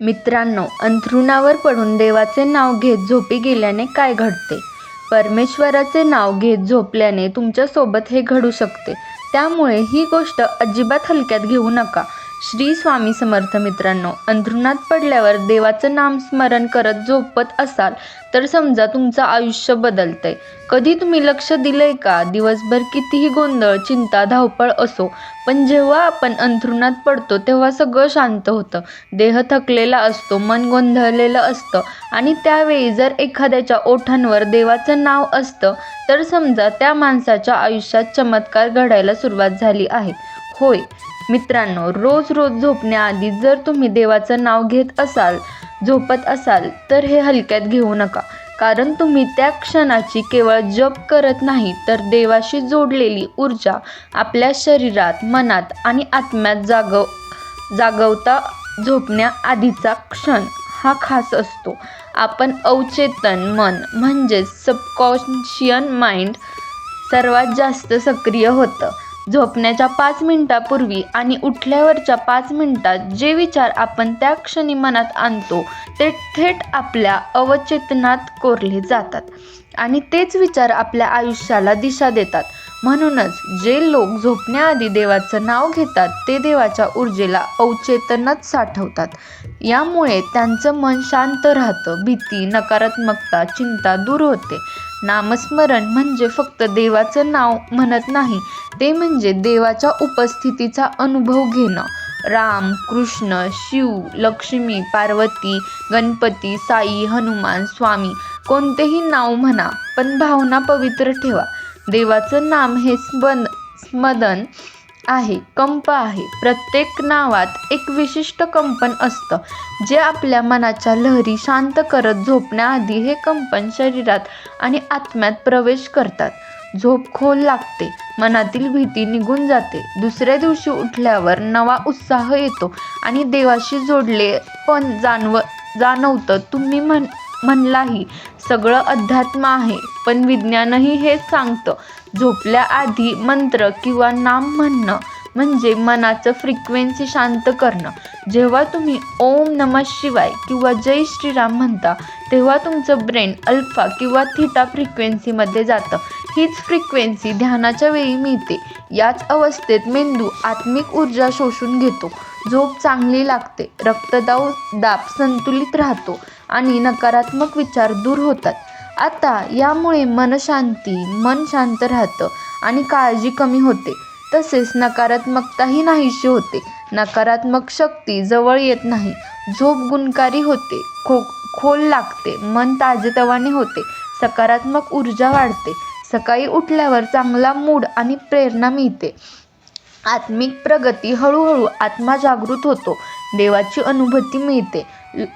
मित्रांनो अंथरुणावर पडून देवाचे नाव घेत झोपी गेल्याने काय घडते? परमेश्वराचे नाव घेत झोपल्याने तुमच्यासोबत हे घडू शकते. त्यामुळे ही गोष्ट अजिबात हलक्यात घेऊ नका. श्री स्वामी समर्थ मित्रांनो अंथरुणात पडल्यावर देवाचं नामस्मरण करत झोपत असाल तर समजा तुमचं आयुष्य बदलतंय. कधी तुम्ही लक्ष दिलंय का? दिवसभर कितीही गोंधळ चिंता धावपळ असो पण जेव्हा आपण अंथरुणात पडतो तेव्हा सगळं शांत होतं. देह थकलेला असतो मन गोंधळलेलं असतं आणि त्यावेळी जर एखाद्याच्या ओठांवर देवाचं नाव असतं तर समजा त्या माणसाच्या आयुष्यात चमत्कार घडायला सुरुवात झाली आहे. होय मित्रांनो रोज रोज झोपण्याआधी जर तुम्ही देवाचं नाव घेत असाल झोपत असाल तर हे हलक्यात घेऊ नका. कारण तुम्ही त्या क्षणाची केवळ जप करत नाही तर देवाशी जोडलेली ऊर्जा आपल्या शरीरात मनात आणि आत्म्यात जागव जागवता झोपण्याआधीचा क्षण हा खास असतो. आपण अवचेतन मन म्हणजेच सबकॉन्शियन माइंड सर्वात जास्त सक्रिय होतं. झोपण्याच्या पाच मिनिटापूर्वी आणि उठल्यावरच्या पाच मिनिटात जे विचार आपण त्या क्षणी मनात आणतो ते थेट आपल्या अवचेतनात कोरले जातात. आणि तेच विचार आपल्या आयुष्याला दिशा देतात. म्हणूनच जे लोक झोपण्याआधी देवाचं नाव घेतात ते देवाच्या ऊर्जेला अवचेतनात साठवतात. यामुळे त्यांचं मन शांत राहतं भीती नकारात्मकता चिंता दूर होते. नामस्मरण म्हणजे फक्त देवाचं नाव म्हणत नाही ते म्हणजे देवाच्या उपस्थितीचा अनुभव घेणं. राम कृष्ण शिव लक्ष्मी पार्वती गणपती साई हनुमान स्वामी कोणतेही नाव म्हणा पण भावना पवित्र ठेवा. देवाचं नाम हे स्मन स्मदन आहे कंप आहे. प्रत्येक नावात एक विशिष्ट कंपन असतं जे आपल्या मनाच्या लहरी शांत करत झोपण्याआधी हे कंपन शरीरात आणि आत्म्यात प्रवेश करतात. झोप खोल लागते मनातील भीती निघून जाते. दुसऱ्या दिवशी उठल्यावर नवा उत्साह येतो आणि देवाशी जोडले पण जाणव जाणवतं तुम्ही म्हण म्हणलाही सगळं अध्यात्म आहे पण विज्ञानही हेच सांगतं. झोपल्याआधी मंत्र किंवा नाम म्हणणं म्हणजे मनाचं फ्रिक्वेन्सी शांत करणं. जेव्हा तुम्ही ओम नमः शिवाय किंवा जय श्रीराम म्हणता तेव्हा तुमचं ब्रेन अल्फा किंवा थिटा फ्रिक्वेन्सीमध्ये जातं. हीच फ्रिक्वेन्सी ध्यानाच्या वेळी मिळते. याच अवस्थेत मेंदू आत्मिक ऊर्जा शोषून घेतो. झोप चांगली लागते. रक्तदाब दाब संतुलित राहतो आणि नकारात्मक विचार दूर होतात. आता यामुळे मनशांती मन शांत राहतं आणि काळजी कमी होते. तसेच नकारात्मकताही नाहीशी होते. नकारात्मक शक्ती जवळ येत नाही. झोप गुणकारी होते. खो खोल लागते. मन ताजेतवाने होते. सकारात्मक ऊर्जा वाढते. सकाळी उठल्यावर चांगला मूड आणि प्रेरणा मिळते. आत्मिक प्रगती हळूहळू आत्मा जागृत होतो. देवाची अनुभूती मिळते.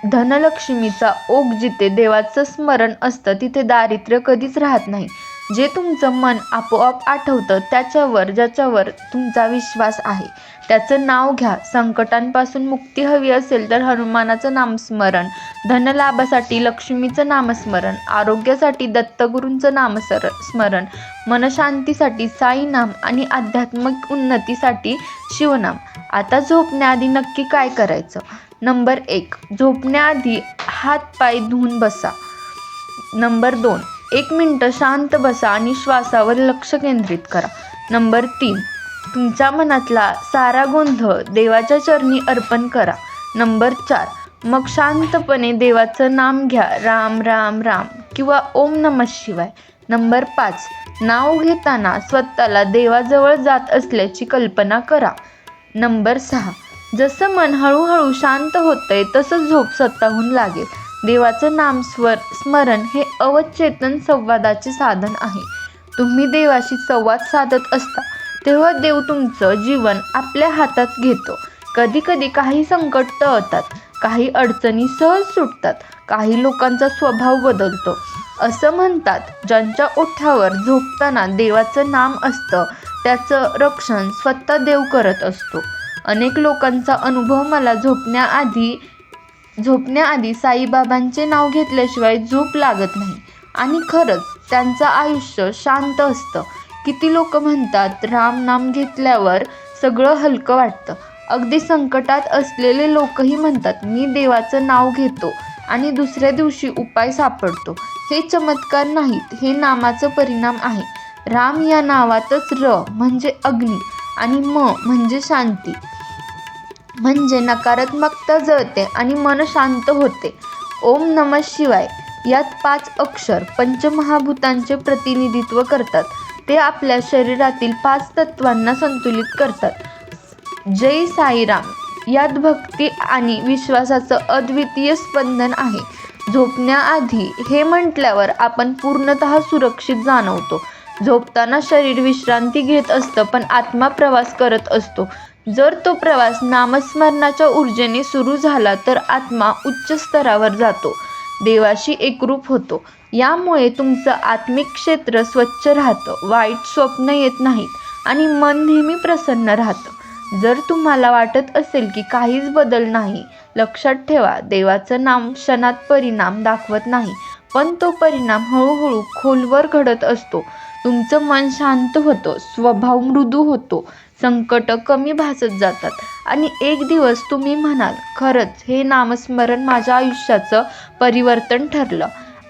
धनलक्ष्मीचा ओघ जिथे देवाचं स्मरण असतं तिथे दारिद्र्य कधीच राहत नाही. जे तुमचं मन आपोआप आठवतं त्याच्यावर ज्याच्यावर तुमचा विश्वास आहे त्याचं नाव घ्या. संकटांपासून मुक्ती हवी असेल तर हनुमानाचं नामस्मरण धनलाभासाठी लक्ष्मीचं नामस्मरण आरोग्यासाठी दत्तगुरूंचं नामसर स्मरण मनशांतीसाठी साईनाम आणि आध्यात्मिक उन्नतीसाठी शिवनाम. आता झोपण्याआधी नक्की काय करायचं? नंबर एक झोपण्याआधी हात पाय धुवून बसा. नंबर दोन एक मिनटं शांत बसा आणि श्वासावर लक्ष केंद्रित करा. नंबर तीन तुमच्या मनातला सारा गोंधळ देवाच्या चरणी अर्पण करा. नंबर चार मग शांतपणे देवाचं नाम घ्या राम राम राम किंवा ओम नम शिवाय. नंबर पाच नाव घेताना स्वतःला देवाजवळ जात असल्याची कल्पना करा. नंबर सहा. जसं मन हळूहळू शांत होतंय तसं झोप स्वतःहून लागेल. देवाचं नाम स्वर स्मरण हे अवचेतन संवादाचे साधन आहे. तुम्ही देवाशी संवाद साधत असता तेव्हा देव तुमचं जीवन आपल्या हातात घेतो. कधी कधी काही संकट टळतात काही अडचणी सहज सुटतात काही लोकांचा स्वभाव बदलतो. असं म्हणतात ज्यांच्या ओठावर झोपताना देवाचं नाम असतं त्याचं रक्षण स्वतः देव करत असतो. अनेक लोकांचा अनुभव मला झोपण्याआधी झोपण्याआधी साईबाबांचे नाव घेतल्याशिवाय झोप लागत नाही. आणि खरंच त्यांचं आयुष्य शांत असतं. किती लोक म्हणतात राम नाम घेतल्यावर सगळं हलकं वाटतं. अगदी संकटात असलेले लोकही म्हणतात मी देवाचं नाव घेतो आणि दुसऱ्या दिवशी उपाय सापडतो. हे चमत्कार नाहीत हे नामाचं परिणाम आहे. राम या नावातच र म्हणजे अग्नी आणि म म्हणजे शांती. म्हणजे नकारात्मकता जळते आणि मन शांत होते. ओम नम शिवाय यात पाच अक्षर पंचमहाभूतांचे प्रतिनिधित्व करतात. ते आपल्या शरीरातील पाच तत्वांना संतुलित करतात. जय साईराम. यात भक्ती आणि विश्वासाचं अद्वितीय स्पंदन आहे. झोपण्याआधी हे म्हटल्यावर आपण पूर्णतः सुरक्षित जाणवतो. झोपताना शरीर विश्रांती घेत असतं पण आत्मा प्रवास करत असतो. जर तो प्रवास नामस्मरणाच्या ऊर्जेने सुरू झाला तर आत्मा उच्च स्तरावर जातो. देवाशी एकरूप होतो. यामुळे तुमचं आत्मिक क्षेत्र स्वच्छ राहतं. वाईट स्वप्न येत नाहीत आणि मन नेहमी प्रसन्न राहतं. जर तुम्हाला वाटत असेल की काहीच बदल नाही लक्षात ठेवा देवाचं नाम क्षणात परिणाम दाखवत नाही पण तो परिणाम हळूहळू खोलवर घडत असतो. तुमचं मन शांत होतं स्वभाव मृदू होतो संकट कमी भासत जातात. आणि एक दिवस तुम्ही म्हणाल खरंच हे नामस्मरण माझ्या आयुष्याचं परिवर्तन ठरलं.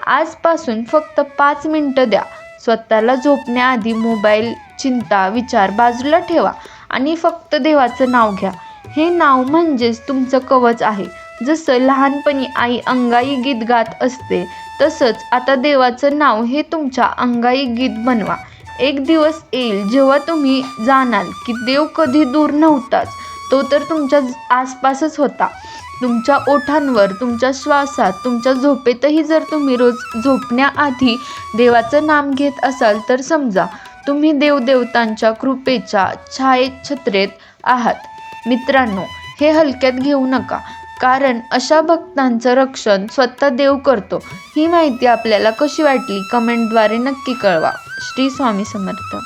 आजपासून फक्त पाच मिनटं द्या. स्वतःला झोपण्याआधी मोबाईल चिंता विचार बाजूला ठेवा आणि फक्त देवाचं नाव घ्या. हे नाव म्हणजेच तुमचं कवच आहे. जसं लहानपणी आई अंगाई गीत गात असते तसंच आता देवाचं नाव हे तुमच्या अंगाई गीत बनवा. एक दिवस येईल जेव्हा तुम्ही जाणाल की देव कधी दूर नव्हताच तो तर तुमच्या आसपासच होता. तुमच्या ओठांवर तुमच्या श्वासात तुमच्या झोपेतही जर तुम्ही रोज झोपण्याआधी देवाचं नाम घेत असाल तर समजा तुम्ही देवदेवतांच्या कृपेच्या छायेछत्रेत आहात. मित्रांनो हे हलक्यात घेऊ नका. कारण अशा भक्तांचं रक्षण स्वतः देव करतो. ही माहिती आपल्याला कशी वाटली? कमेंटद्वारे नक्की कळवा. श्री स्वामी समर्थ.